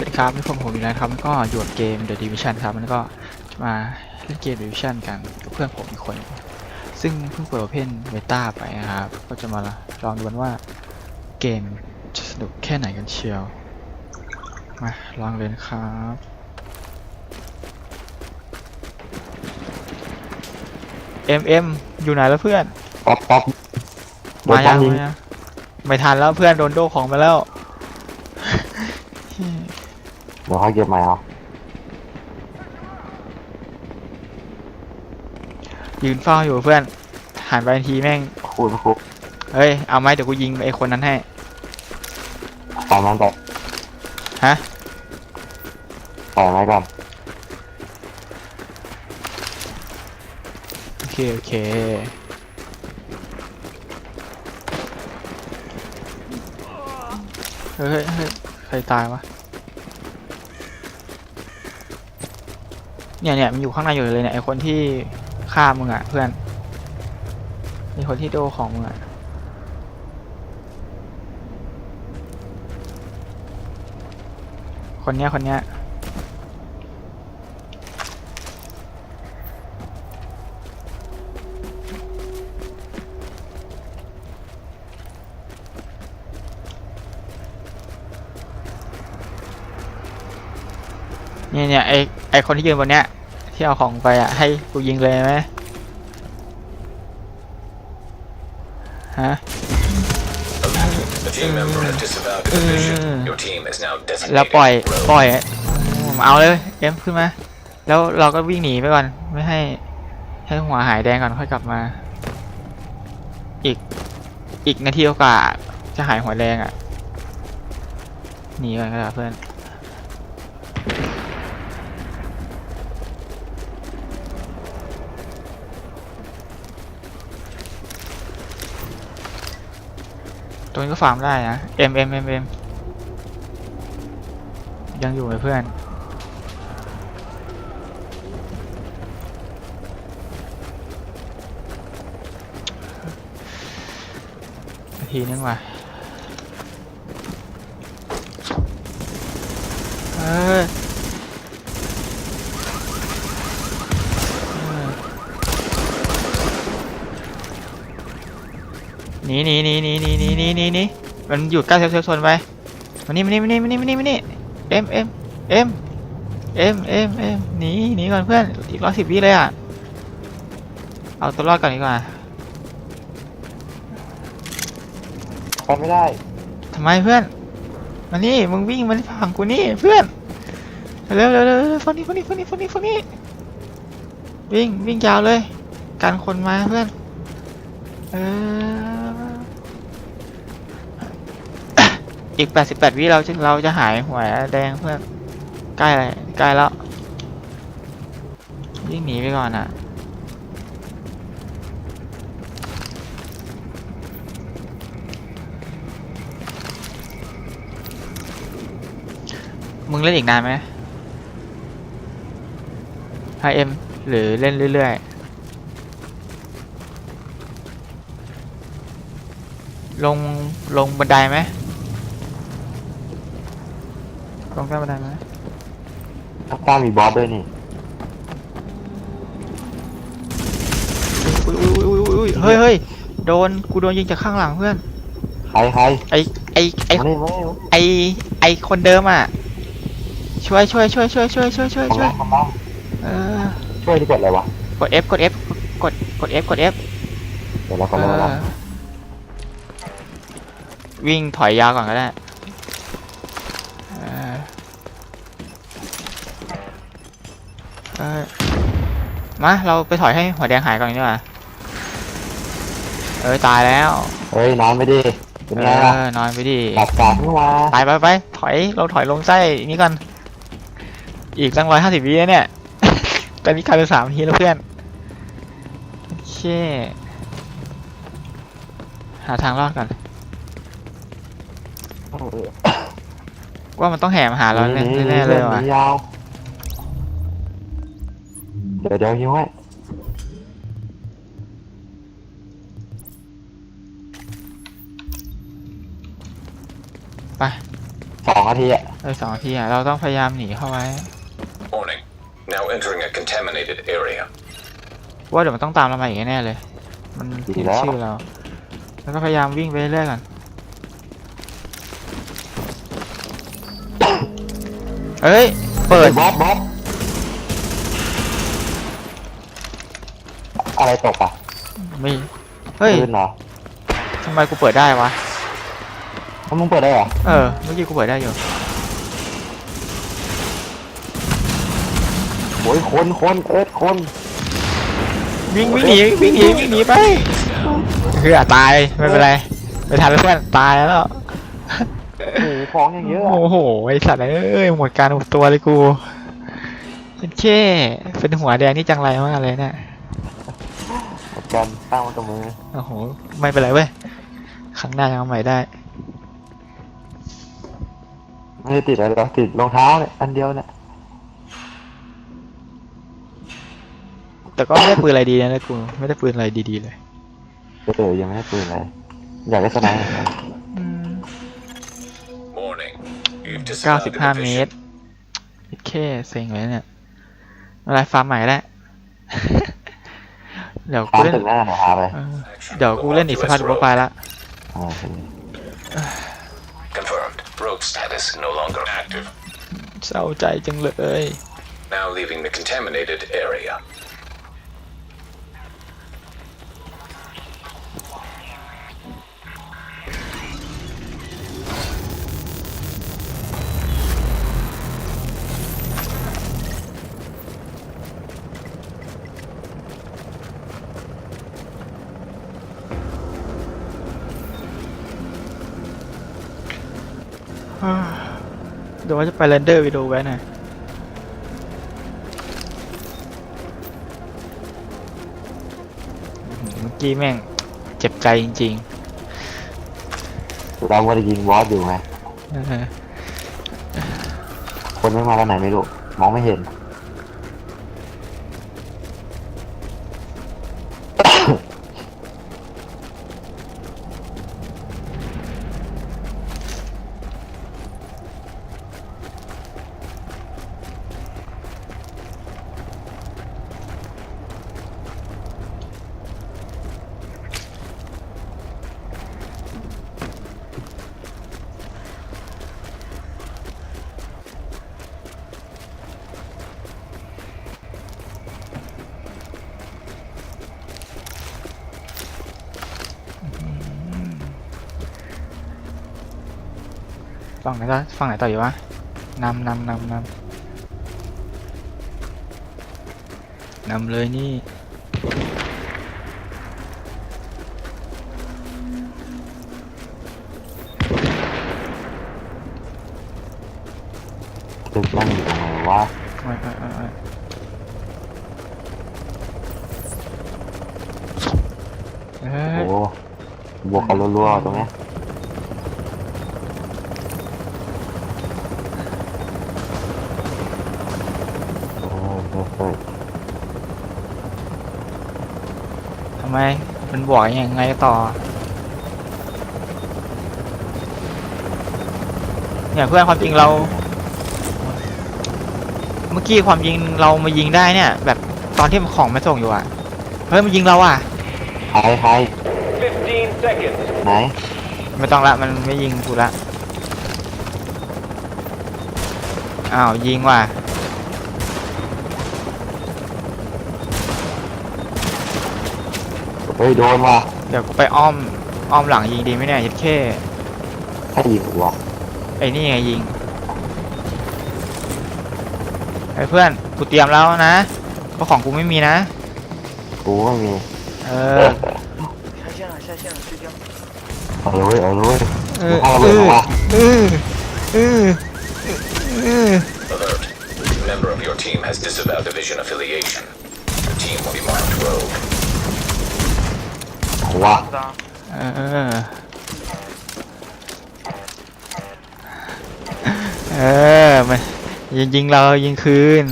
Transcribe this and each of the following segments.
สวัสดีครับนี่ผมผมอีกแล้วครับแล้วก็อยู่กับเกม The Division ครับแล้วก็มาเล่นเกม The Division กันกับเพื่อนผมอีกคน ซึ่งเพิ่งเปิด Open Beta ไปนะครับ ก็จะมาลองดูกันว่าเกมจะสนุกแค่ไหนกันเชียว มาลองเลยนะครับเอ็มเอ็มอยู่ไหนแล้วเพื่อนป๊อปป๊อปมายังโดนป้อมยิงมายังไม่ทันแล้วเพื่อนโดนโดของไปแล้ว เดี๋ยวค่อยเก็บใหม่เอายืนเฝ้าอยู่เพื่อนหันไปทีแม่งคูณคูณเฮ้ยเอาไหมเดี๋ยวกูยิงไอ้คนนั้นให้ตามนั้นไปฮะใส่ไว้ก่อนโอเคโอเคเฮ้ยเฮ้ยเฮ้ยใครตายวะ เนี่ยเนี่ยมันอยู่ข้างในอยู่เลยเนี่ยไอคนที่ฆ่ามึงอะเพื่อนไอคนที่โดของมึงอะคนเนี้ยคนเนี้ยเนี่ยเนี่ยไอ ไอคนที่ยืนบนเนี้ย ที่เอาของไปอะ ให้กูยิงเลยไหมฮะ A team member has disavowed the mission. Your team is now แล้ว designated ปล่อย rogue. ปล่อยอืมเอาเลยเอ็มขึ้นมา แล้วเราก็วิ่งหนีไปก่อน ไม่ให้ ให้หัวหายแดงก่อนค่อยกลับมา อีก อีกนาทีโอกาสจะหายหัวแดงอะ หนีก่อนก็ได้เพื่อน ตัวนี้ก็ฟาร์มได้นะเอ็มเอ็มเอ็มเอ็มยังอยู่ไหมเพื่อนทีนึงว่ะเออ หนีหนีหนีหนีหนีหนีหนีหนีหนีมันอยู่ใกล้เซฟเซฟโซนไปมานี่มานี่มานี่มานี่มานี่มานี่เอ็มเอ็มเอ็มเอ็มเอ็มเอ็มหนีหนีก่อนเพื่อนอีกร้อยสิบวิเลยอะเอาตัวรอดก่อนดีกว่าไปไม่ได้ทำไมเพื่อนมานี่มึงวิ่งมาฝั่งกูนี่เพื่อนเร็วเร็วเร็วเร็วฝั่งนี้ฝั่งนี้ฝั่งนี้ฝั่งนี้ฝั่งนี้วิ่งวิ่งยาวเลยกันคนมาเพื่อนเออ อีก 88 วิเราจะเราจะหายหัวแดงเพื่อนใกล้เลยใกล้แล้ววิ่งหนีไปก่อนอะมึงเล่นอีกนานไหมไฮเอ็มหรือเล่นเรื่อยๆ ลงลงบันไดไหม ลงใต้บันไดไหมข้างใต้มีบอสด้วยนี่อุ้ยอุ้ยอุ้ยอุ้ยอุ้ยเฮ้ยเฮ้ยโดนกูโดนยิงจากข้างหลังเพื่อน ใครใครไอไอไอมานี่มานี่ไอไอคนเดิมอะ ช่วยช่วยช่วยช่วยช่วยช่วยช่วยทำช่วยไมทำไมเออช่วยที่กดอะไรวะ กด F กด F กดกด F กด F เดี๋ยวเรากดแล้วนะเออวิ่งถอยยาวก่อนก็ได้เออ เออมาเราไปถอยให้หัวแดงหายก่อนดีกว่าเออตายแล้วเฮ้ยนอนไปดิเป็นเอไงล่ะอนอนไปดิกลับกลับขึ้นมาตายไปไปถอยเราถอยลงไส้นี่ก่อนอีกตั้งร้อยห้าสิบวิแล้วเนี่ยตอนนี้กลายเป็นสามนาทีแล้วเพื่อนเช่หาทางรอดก่อนว่ามันต้องแห่มาหาเราแน่แน่ๆเลยว่ะหนียาว เดี๋ยวเดี๋ยวยิงไว้ไปสองนาทีอะเลยสองนาทีอะเราต้องพยายามหนีเข้าไว้ Warning. Now entering a contaminated area. ว่าเดี๋ยวมันต้องตามเรามาอีกแน่เลย มันเห็นชื่อเรา แล้วก็พยายามวิ่งไปเรื่อยๆก่อนเอ้ย เปิดบอสบอส อะไรตกอะไม่เฮ้ยปืนเหรอทำไมกูเปิดได้วะถ้ามึงเปิดได้เหรอเออเมื่อกี้กูเปิดได้อยู่โอ้ยคนคนเอิร์ธคนวิ่งวิ่งหนีวิ่งหนีวิ่งหนีไปคืออะตายไม่เป็นไรไม่ทันแล้วเพื่อนตายแล้วโอ้โหของอย่างเยอะอะโอ้โหไอสัตว์เอ้ยหมดการหมดตัวเลยกูเป็นแค่เป็นหัวแดงนี่จังไรมากเลยเนี่ยหมด กันตั้งมันกับมือโอ้โห ไม่เป็นไรเว้ย ครั้งหน้ายังเอาใหม่ได้ ไม่ได้ติดอะไรหรอกติดรองเท้าเนี่ยอันเดียวเนี่ยแต่ก็ไม่ได้ปืนอะไรดีนะกู ไม่ได้ปืนอะไรดีๆเลย เออยังไม่ได้ปืนอะไรอยากได้สไนเปอร์ Warning. You've เก้า disavowed สิบ the ห้าเม division. ตรแค่เซ็งเลยเนี่ยอะไรฟาร์มใหม่แล้ว เดี๋ยวตากูมเล่นตึกหน้าหน่อยพาไปเออเดี๋ยวกูเล่นอีกสักพักกูไปละอ่าโอเค Confirmed. Rogue status no longer active. เศร้าใจจังเลย Now leaving the contaminated area. เดี๋ยวว่าจะไปเรนเดอร์วิดีโอไว้หน่อยอื้อหือเมื่อกี้แม่งเจ็บใจจริงเราว่าจะยิงบอสอยู่ไงๆเออคนไม่มาทางไหนไม่รู้มองไม่เห็น ฝั่งไหนต่อฝั่งไหนต่ออยู่วะนำนำนำนำนำเลยนี่ตึกนั่งอยู่ตรงไหนวะไม่ไม่ไม่ไม่เอ้ยโอ้บวกกันรัวๆตรงเนี้ยเออเออเออ ทำไม มันบอกยังไงต่อ เนี่ยเพื่อนความจริงเรา เมื่อกี้ความจริงเรามายิงได้เนี่ย แบบตอนที่มันของมาส่งอยู่อะ เฮ้ยมันยิงเราอะใครใคร15 seconds. ไหนไม่ต้องละมันไม่ยิงกูละ อ้าวยิงว่ะ เฮ้ยโดนว่ะเดี๋ยวกูไปอ้อมอ้อมหลังยิงดีไหมเนี่ยยัดเข้ถ้ายิงหัวไอ้นี่ไงยิงไอ้เพื่อนกูเตรียมแล้วนะเพราะของกูไม่มีนะ กูไม่มีเออเอาเลยเอาเลยเออเอาเอเลยอวะเออเออเออ Alert. Member of your team has disavowed division affiliation. Your team will be marked rogue. เอาวะเออ เออมันยิงยิงเรายิงคืน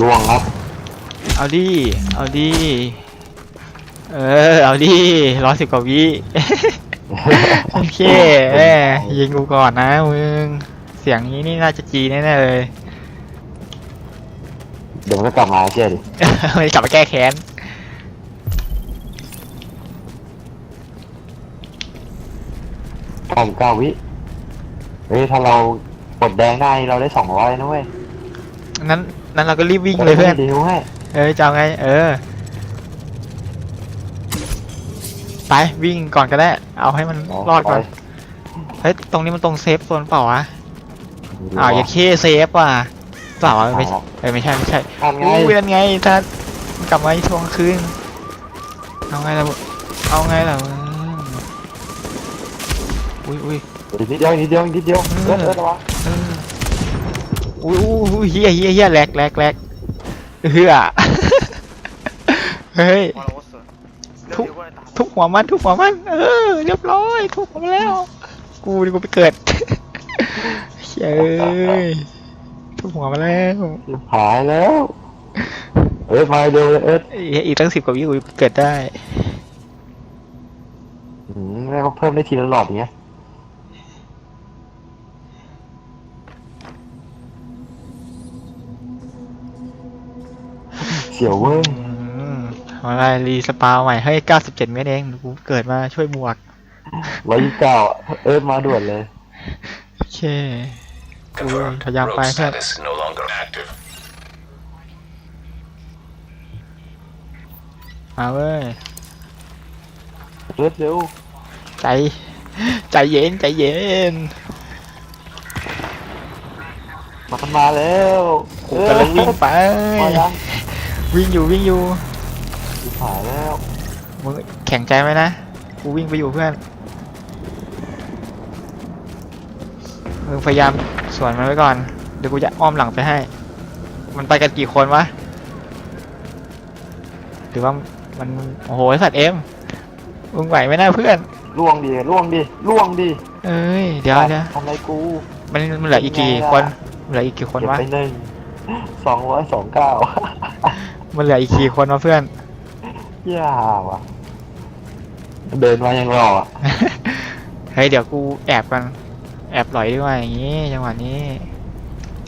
ล่วงครับ เอาดิ เอาดิ เออ เอาดิร้อยสิบกว่าวิ โอเคแม่ยิงกูก่อนนะมึง เสียงนี้นี่น่าจะจีแน่ๆเลย เดี๋ยวมันก็กลับมาเชื่อดิไม่กลับมาแก้แค้นเก้าสิบเก้าวิเฮ้ยถ้าเรากดแดงได้เราได้สองร้อยนะเว้ยนั้นนั้นเราก็รีบวิ่งเลยเพื่อน ดีให้เออจะเอาไง เออ ไปวิ่งก่อนก็ได้ เอาให้มันรอดก่อน เฮ้ย ตรงนี้มันตรงเซฟโซนเปล่าวะอ้าวอย่าเคเซฟว่ะ เปล่าวะไม่ใช่เออไม่ใช่ไม่ใช่ทำไง อู้ยนั่นไงถ้ามันกลับมาอีกช่วงคืนเอาไงล่ะมึงเอาไงล่ะมึงอุ้ยอุ้ย อีกนิดเดียวอีกนิดเดียวอีกนิดเดียวเออเออระวังเอออุ้ยอุ้ยอุ้ยเฮียเฮียเฮียแหลกแหลกแหลกเฮือเฮ้ยทุก ทุกหัวมันทุกหัวมัน เออเรียบร้อยทุกหัวมันแล้ว กูดิกูไปเกิด เฮ้ยเอ้ย ทุกหัวมาแล้วหายแล้วเอิร์ธมาเร็วเลยเอิร์ธเอ้ยอีกตั้งสิบกว่าวิกูเกิดได้อืมแล้วก็เพิ่มได้ทีละหลอดอย่างเงี้ยเสียวเว้ยอืมเอาอะไรรีสปาวใหม่เฮ้ยเก้าสิบเจ็ดเมตรเองกูเกิดมาช่วยบวกร้อยยี่สิบเก้าเอิร์ธมาด่วนเลย โอเค Confirmed. Ui, thời gian Rogue bay phết. status no longer active. มาเว้ยเอิร์ธเร็วใจใจเย็นใจเย็นมันมาแล้วกูกำลังวิ่งไปมายังวิ่งอยู่วิ่งอยู่ชิบหายแล้วมึงแข็งใจไหมนะกูวิ่งไปอยู่เพื่อน มึงพยายามสวนมันไว้ก่อน เดี๋ยวกูจะอ้อมหลังไปให้ มันไปกันกี่คนวะหรือว่ามันโอ้โหไอ้สัตว์เอ็มมึงไหวไหมนะเพื่อนล่วงดิล่วงดิล่วงดิเอ้ยเดี๋ยวเดี๋ยวทำไรกูมันมันเหลืออีกกี่คนมันเหลืออีกกี่คนเก็บวะไปหนึ่งสองร้อยสองเก้ามันเหลืออีกกี่คนวะเพื่อนย่าวะเดินมายังรออะเฮ้ยเดี๋ยวกูแอบกันแอบหลอยดีกว่าอย่างงี้จังหวะนี้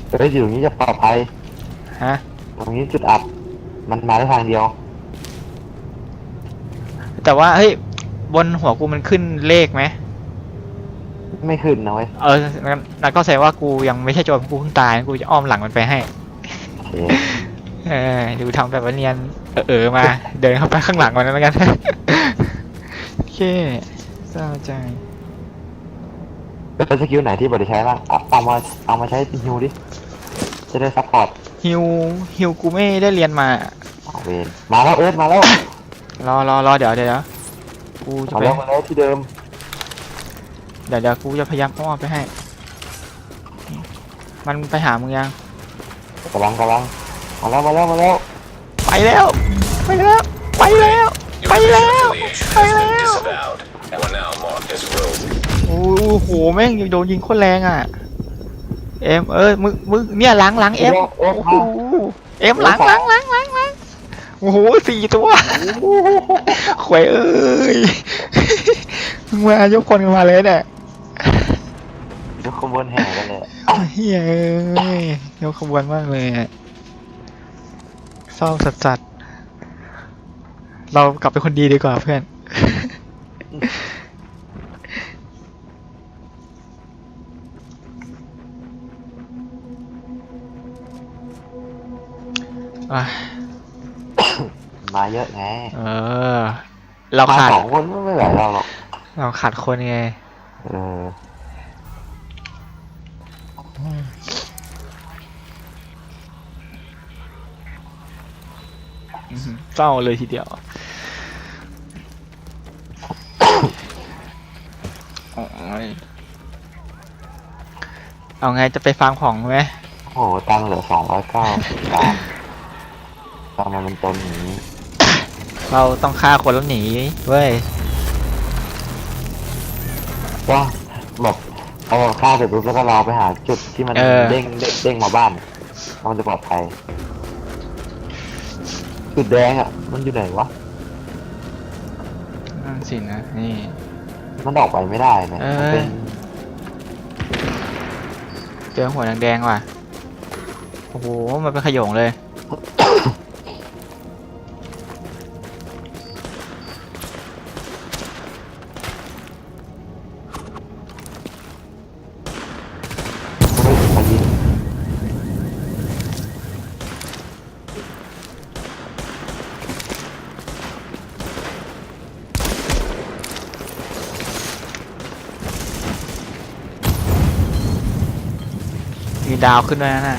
เฮ้ยอยู่ตรงนี้จะปลอดภัยฮะ ตรงนี้จุดอับ มันมาได้ทางเดียว แต่ว่าเฮ้ยบนหัวกูมันขึ้นเลขไหมไม่ขึ้นนะเว้ยเอองั้นนั่นก็แสดงว่ากูยังไม่ใช่โจรกูเพิ่งตายกูจะอ้อมหลังมันไปให้ โอเคเออดูทำแบบว่าเนียนเออเออมา เดินเข้าไปข้างหลังมันแล้วกัน โอเคเศร้าใจ เป็นสกิลไหนที่บริใช้บ้างเอาเอามาเอามาใช้ฮิวดิ จะได้ซัพพอร์ตฮิวฮิวกูไม่ได้เรียนมา เอาเวนมาแล้วเอิร์ธมาแล้วรอรอรอเดี๋ยวเดี๋ยวเดี๋ยวกูจะมาไปแล้วมาแล้วที่เดิมเดี๋ยวเดี๋ยวกูจะพยายามอ้อมไปให้ มันไปหามึงยัง กำลังกำลังมาแล้วมาแล้วมาแล้วไปแล้ว ไปแล้ว ไปแล้ว Your ไป division แล้ว affiliation ไป has แล้ been ว disavowed and are now marked as rogue. โอ้โหแม่งโดนยิงโคตรแรงอะ เอ็มเออมึงมึงเนี่ยหลังหลังเอ็มเอ็มโอ้โหเอ็มหลังหลังหลังหลังหลังโอ้โหสี่ตัวขวยเอ้ยมึงมายกคนกันมาเลยเนี่ยยกขบวนแห่กันเลยเฮ้ยเอ้ยยกขบวนมากเลยอะเศร้าสัสสัสๆเรากลับเป็นคนดีดีกว่าเพื่อน อะมาเยอะไงเออ เรามาขาดสองคนไม่ไหวเราหรอกเราขาดคนไง เอออื้อหือเศร้าเลยทีเดียว โอ้ยเอาไงจะไปฟาร์มของไหมโอ้โหตังค์เหลือสองร้อยเก้าบาท ทำไมมันจนอย่างนี้เราต้องฆ่าคนแล้วหนีเว้ยก็แบบเอาฆ่าเสร็จปุ๊บแล้วก็รอไปหาจุดที่มันเออ เด้งเด้งเด้งมาบ้านมันจะปลอดภัยจุดแดงอะ มันอยู่ไหนวะ นั่นสินะนี่ มันออกไปไม่ได้นะเอ้ยมันเป็นเจอหัวแดงๆว่ะโอ้โหมันเป็นขโยงเลย ดาวขึ้นด้วยนะน่ะ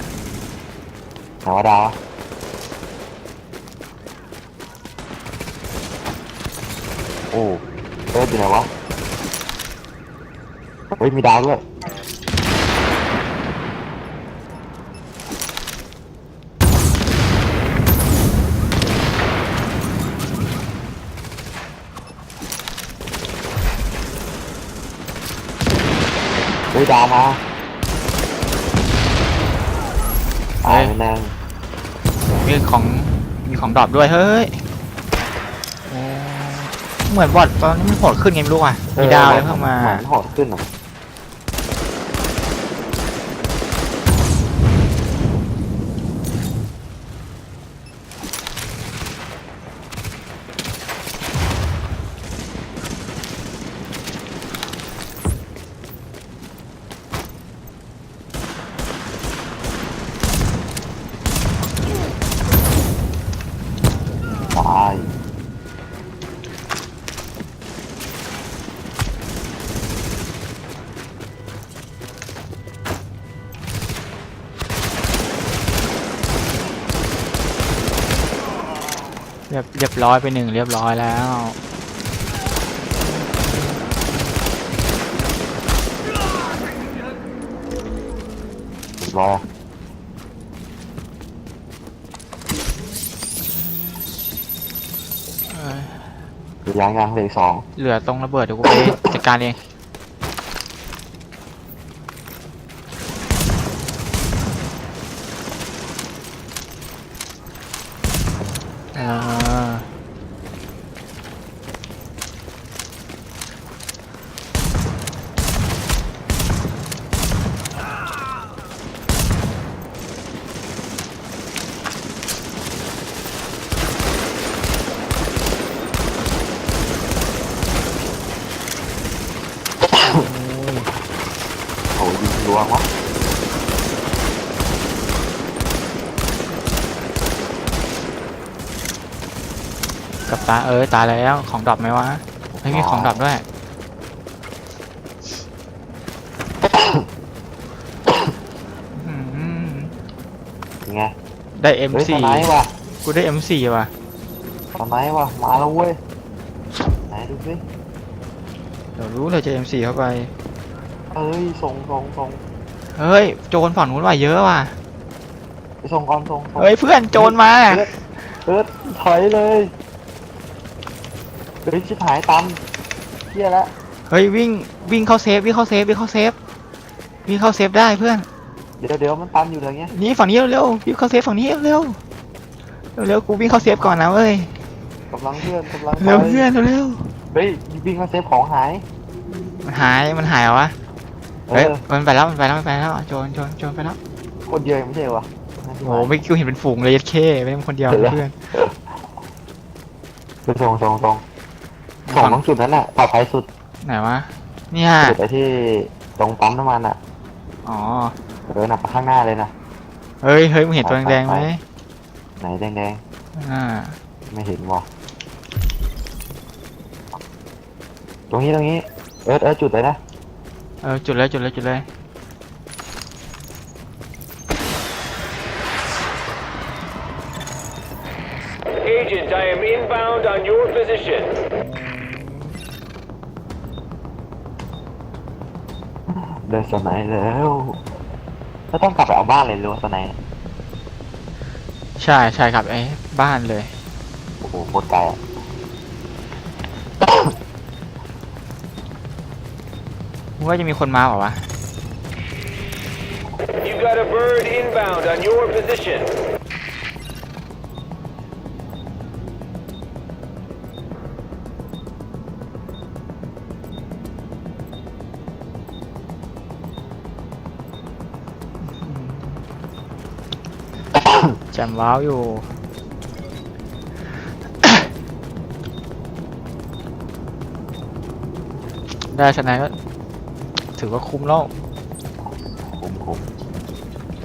หาว่าดาวอโอ้เอิร์ธอยู่ไหนวะเฮ้ยมีดาวด้วยเฮ้ยดาวมา ตายไปแน่มีของมีของดรอปด้วยเฮ้ยโอ้เหมือนบอดตอนนี้มันโหดขึ้นไงไม่รู้อะมีดาวอะไรเข้ามา หอนโหดขึ้นอะ เรียบเรียบร้อยไปหนึ่งเรียบร้อยแล้วเรียบร้อยเอ้ยคือยังยังเหลืออกสอง เหลือตรงระเบิดเดี๋ยวกูไป จัดการเองเออโอ้ยโอ้ยยิงรัววะกับตาเออตายแล้วของดรอปไหมวะไม่มีของดรอปด้วยอืมยังไงได้เฮ้ย M4 สไนป์ว่ะกูได้ M4 ว่ะสไนป์ว่ะมาแล้วเว้ยไหนดูสิเดี๋ยวรู้เลยจะ M4 เข้าไปเอ้ยส่งส่งส่ง เฮ้ย โจรฝั่งนู้นว่ะเยอะว่ะ ไปส่งก่อนส่งส่งเฮ้ยเพื่อนโจรมา เอิร์ธเอิร์ธถอยเลยเฮ้ยชิบหายตันเฮียละเฮ้ยวิ่งวิ่งเข้าเซฟวิ่งเข้าเซฟวิ่งเข้าเซฟวิ่งเข้าเซฟได้เพื่อน เดี๋ยวเดี๋ยวมันตันอยู่เลยเงี้ยนี่ฝั่งนี้เร็วๆวิ่งเข้าเซฟฝั่งนี้เร็วๆเร็วๆกูวิ่งเข้าเซฟก่อนนะเว้ยกำลังเพื่อนกำลังเร็วไปเพื่อนเร็วเฮ้ยวิ่งมาเซฟของหาย ๆมันหายมันหายเหรอวะ เอเฮ้ยอมันไปแล้วมันไปแล้วมันไปแล้วโจรโจรโจรไปแล้วคนเดียวยังไม่ใช่เหรอวะโอ้โหไม่คิวเห็นเป็นฝูงเลยยัดเข้ไม่ใช่คนเดียวเห็นแล้วเพื่อนไปส่งส่งส่งส่งตรงจุดนั้นแหละปลอดภัยสุดไหนวะเนี่ยจุดไปที่ตรงปั๊มน้ำมันอะอ๋อเดินหนักไปข้างหน้าเลยนะเฮ้ยเฮ้ยมึงเห็นตัวแดงๆไหมไหนแดงอ่าๆไม่เห็นว่ะตรงนี้ตรงนี้เอิร์ธเอิร์ธจุดเลยนะ เออจุดเลยจุดเลยจุดเลย Agent, I am inbound on your position. เดินสไนด์แล้วก็ต้องกลับไปเอาบ้านเลยหรือว่าสไนด์ใช่ใช่ครับไอ้บ้านเลย โอ้โหโคตรไกลอะ ว่าจะมีคนมาเปล่าวะ You got a bird inbound on your position. แจมว้าวอยู่ ได้สไนก็ ถือว่าคุ้มแล้วผมผม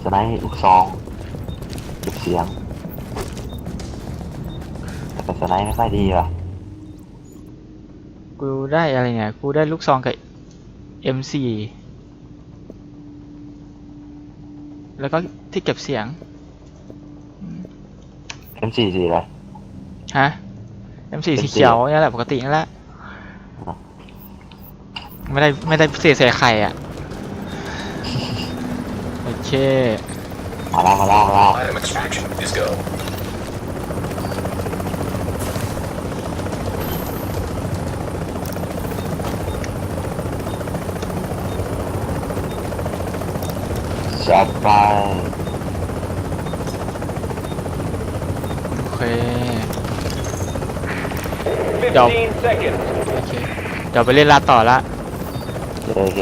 สไนด์ลูกซองเก็บเสียง แต่สไนด์ไม่ค่อยดีว่ะกูได้อะไรเนี่ย กูได้ลูกซองกับ M4 แล้วก็ที่เก็บเสียง M4 สีอะไรฮะ M4 สีเขียวนี่แหละปกตินั่นแหละ ไม่ได้ไม่ได้พิเศษใส่ไข่อะ โอเค มาแล้วมาแล้วมาแล้ว Item extraction is go. จัดไปโอเค Yo. 15 seconds. โอเค เดี๋ยวไปเล่นลาดต่อละ โอเคโอเค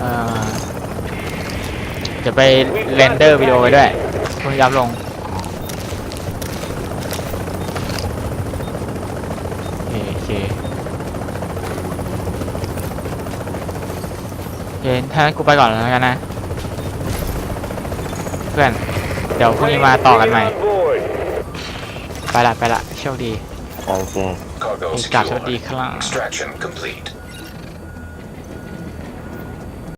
เอ่อจะไปเรนเดอร์วิดีโอไว้ด้วยเพิ่งยับลงโอเคโอเคโอเคถ้างั้นกูไปก่อนแล้วกันนะ เพื่อน เดี๋ยวพรุ่งนี้มาต่อกันใหม่ On board. ไปละไปละโชคดีโอเค Cargo กราบสวัสดี secured. ครับ Extraction complete.